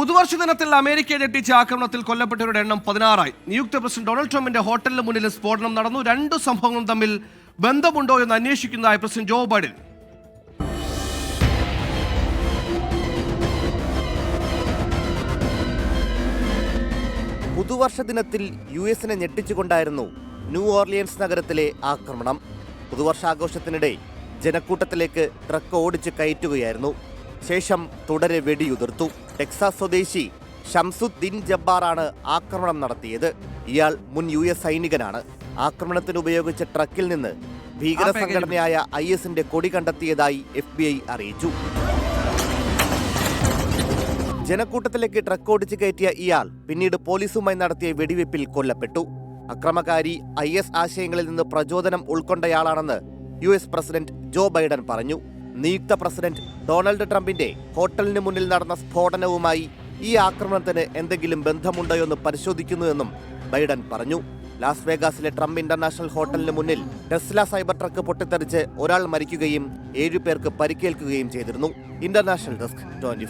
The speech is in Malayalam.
പുതുവർഷ ദിനത്തിൽ അമേരിക്കയെ ഞെട്ടിച്ച ആക്രമണത്തിൽ കൊല്ലപ്പെട്ടവരുടെ എണ്ണം പതിനാറായി. നിയുക്ത പ്രസിഡന്റ് ഡൊണാൾഡ് ട്രംപിന്റെ ഹോട്ടലിന് മുന്നിൽ സ്ഫോടനം നടന്നു. രണ്ടു സംഭവങ്ങളും തമ്മിൽ ബന്ധമുണ്ടോ എന്ന് അന്വേഷിക്കുന്നതായി പ്രസിഡന്റ് ജോ ബൈഡൻ. പുതുവർഷ ദിനത്തിൽ യു എസിനെ ഞെട്ടിച്ചുകൊണ്ടായിരുന്നു ന്യൂ ഓർലിയൻസ് നഗരത്തിലെ ആക്രമണം. പുതുവർഷാഘോഷത്തിനിടെ ജനക്കൂട്ടത്തിലേക്ക് ട്രക്ക് ഓടിച്ച് കയറ്റുകയായിരുന്നു. ശേഷം തുടരെ വെടിയുതിർത്തു. ടെക്സാസ് സ്വദേശി ഷംസുദ്ദീൻ ജബ്ബാറാണ് ആക്രമണം നടത്തിയത്. ഇയാൾ മുൻ യു എസ് സൈനികനാണ്. ആക്രമണത്തിന് ഉപയോഗിച്ച ട്രക്കിൽ നിന്ന് ഭീകര സംഘടനയായ ഐ എസിന്റെ കൊടി കണ്ടെത്തിയതായി എഫ് ബി ഐ അറിയിച്ചു. ജനക്കൂട്ടത്തിലേക്ക് ട്രക്ക് ഓടിച്ചു കയറ്റിയ ഇയാൾ പിന്നീട് പോലീസുമായി നടത്തിയ വെടിവെപ്പിൽ കൊല്ലപ്പെട്ടു. അക്രമകാരി ഐ എസ് ആശയങ്ങളിൽ നിന്ന് പ്രചോദനം ഉൾക്കൊണ്ടയാളാണെന്ന് U S president Joe Biden പറഞ്ഞു. നിയുക്ത പ്രസിഡന്റ് ഡൊണാൾഡ് ട്രംപിന്റെ ഹോട്ടലിന് മുന്നിൽ നടന്ന സ്ഫോടനവുമായി ഈ ആക്രമണത്തിന് എന്തെങ്കിലും ബന്ധമുണ്ടോ എന്ന് പരിശോധിക്കുന്നുവെന്നും ബൈഡൻ പറഞ്ഞു. ലാസ് വേഗാസിലെ ട്രംപ് ഇന്റർനാഷണൽ ഹോട്ടലിന് മുന്നിൽ ടെസ്ല സൈബർ ട്രക്ക് പൊട്ടിത്തെറിച്ച് ഒരാൾ മരിക്കുകയും ഏഴുപേർക്ക് പരിക്കേൽക്കുകയും ചെയ്തിരുന്നു. International desk twenty